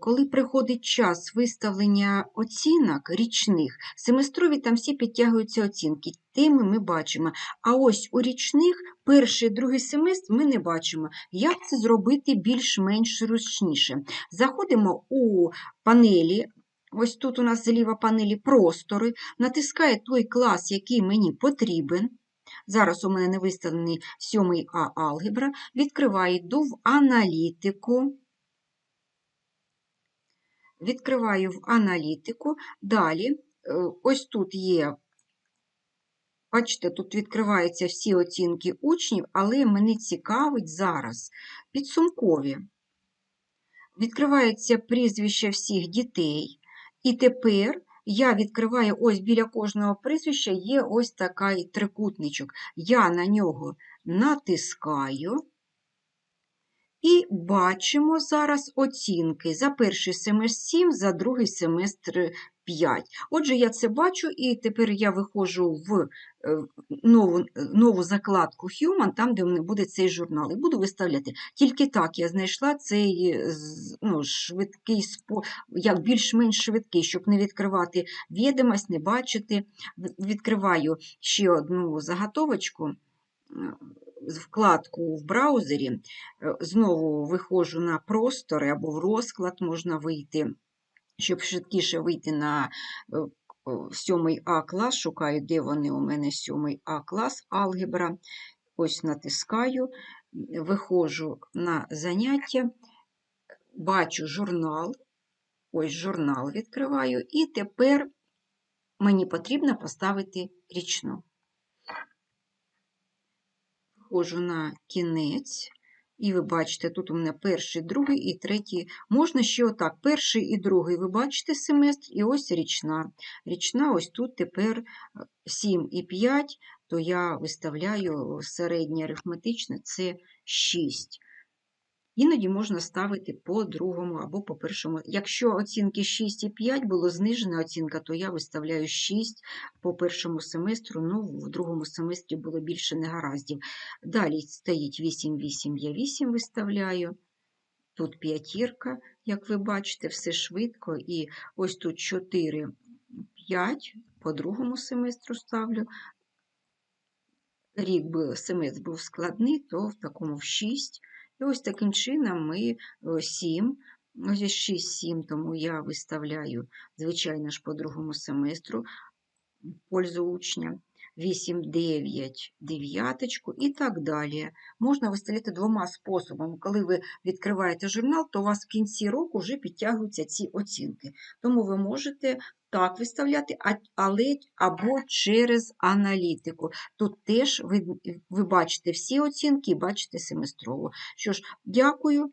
Коли приходить час виставлення оцінок річних, семестрові там всі підтягуються оцінки, тими ми бачимо. А ось у річних перший другий семестр ми не бачимо. Як це зробити більш-менш зручніше? Заходимо у панелі. Ось тут у нас зліва панелі простори, натискаю той клас, який мені потрібен. Зараз у мене не виставлений 7 А алгебра. Відкриваю, йду в аналітику. Відкриваю в аналітику. Далі, е, ось тут є, бачите, тут відкриваються всі оцінки учнів, але мене цікавить зараз підсумкові. Відкривається прізвище всіх дітей. І тепер я відкриваю ось біля кожного прізвища є ось такий трикутничок. Я на нього натискаю. І бачимо зараз оцінки за перший семестр 7, за другий семестр 5. Отже, я це бачу, і тепер я виходжу в е, нову, нову закладку Human, там, де в мене буде цей журнал, і буду виставляти. Тільки так я знайшла цей ну, швидкий як більш-менш швидкий, щоб не відкривати відомость, не бачити. Відкриваю ще одну заготовочку. Вкладку в браузері, Е, знову виходжу на простори або в розклад можна вийти, щоб швидкіше вийти на е, 7 А клас, шукаю, де вони у мене 7 А клас, алгебра. Ось натискаю, виходжу на заняття, бачу журнал, ось журнал відкриваю, і тепер мені потрібно поставити річну. Входжу на кінець, і ви бачите, тут у мене перший, другий і третій. Можна ще отак, перший і другий, ви бачите семестр, і ось річна. Річна, ось тут тепер 7 і 5, то я виставляю середнє арифметичне, це 6. Іноді можна ставити по другому або по першому. Якщо оцінки 6 і 5 було знижена оцінка, то я виставляю 6 по першому семестру, ну в другому семестрі було більше негараздів. Далі стоїть 8, 8, я 8 виставляю. Тут п'ятірка, як ви бачите, все швидко. І ось тут 4, 5 по другому семестру ставлю. Рік був, семестр був складний, то в такому в 6. І ось таким чином ми 7, ось 6, 7, тому я виставляю, звичайно ж, по другому семестру пользу учня. 8, 9, дев'яточку і так далі. Можна виставляти двома способами. Коли ви відкриваєте журнал, то у вас в кінці року вже підтягуються ці оцінки. Тому ви можете так виставляти, але або через аналітику. Тут теж ви, ви бачите всі оцінки і бачите семестрово. Що ж, дякую.